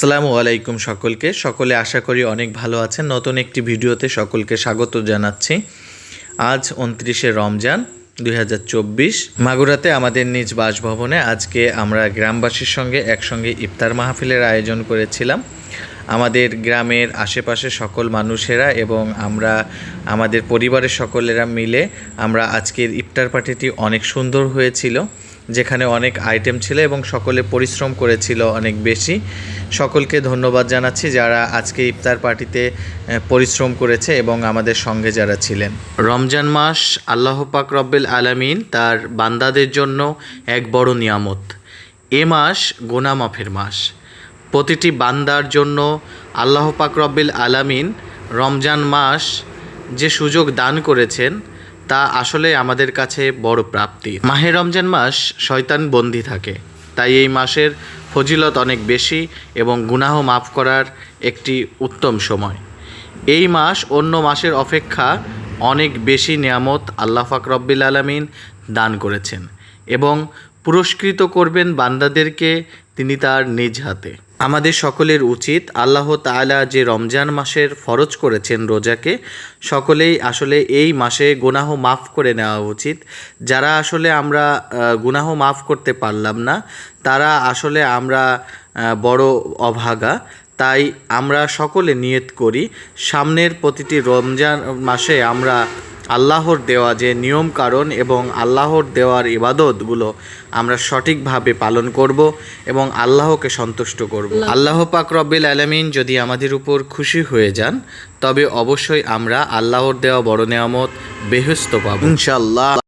আসসালামু আলাইকুম সকলকে। সকলে আশা করি অনেক ভালো আছেন। নতুন একটি ভিডিওতে সকলকে স্বাগত জানাচ্ছি। আজ উনত্রিশে রমজান দুই হাজার চব্বিশ। মাগুরাতে আমাদের নিজ বাসভবনে আজকে আমরা গ্রামবাসীর সঙ্গে একসঙ্গে ইফতার মাহফিলের আয়োজন করেছিলাম। আমাদের গ্রামের আশেপাশে সকল মানুষেরা এবং আমরা, আমাদের পরিবারের সকলেরা মিলে আমরা আজকের ইফতার পার্টিটি অনেক সুন্দর হয়েছিল। যেখানে অনেক আইটেম ছিল এবং সকলে পরিশ্রম করেছিল অনেক বেশি। সকলকে ধন্যবাদ জানাচ্ছি যারা আজকে ইফতার পার্টিতে পরিশ্রম করেছে এবং আমাদের সঙ্গে যারা ছিলেন। রমজান মাস আল্লাহ পাক রব্বিল আলামিন তার বান্দাদের জন্য এক বড় নিয়ামত। এ মাস গোনা মাফের মাস। প্রতিটি বান্দার জন্য আল্লাহ পাক রব্বিল আলামিন রমজান মাস যে সুযোগ দান করেছেন তা আসলে আমাদের কাছে বড় প্রাপ্তি। মাহে রমজান মাস শয়তান বন্দি থাকে। তাই এই মাসের ফজিলত অনেক বেশি এবং গুনাহ মাফ করার একটি উত্তম সময়। এই মাস অন্য মাসের অপেক্ষা অনেক বেশি নিয়ামত আল্লাহ পাক রব্বিল আলামিন দান করেছেন এবং পুরস্কৃত করবেন বান্দাদেরকে তিনি তার নিজ হাতে। আমাদের সকলের উচিত আল্লাহ তাআলা যে রমজান মাসের ফরজ করেছেন রোজাকে, সকলেই আসলে এই মাসে গুনাহ মাফ করে নেওয়া উচিত। যারা আসলে আমরা গুনাহ মাফ করতে পারলাম না, তারা আসলে আমরা বড় অভাগা। তাই আমরা সকলে নিয়ত করি, সামনের প্রতিটি রমজান মাসে আমরা আল্লাহর দেওয়া যে নিয়ম কারণ এবং আল্লাহর দেওয়ার ইবাদতগুলো আমরা সঠিকভাবে পালন করব এবং আল্লাহকে সন্তুষ্ট করব। আল্লাহ। পাক রব্বিল আলমিন যদি আমাদের উপর খুশি হয়ে যান তবে অবশ্যই আমরা আল্লাহর দেওয়া বড় নেয়ামত বেহস্ত পাব। ইনশাল্লাহ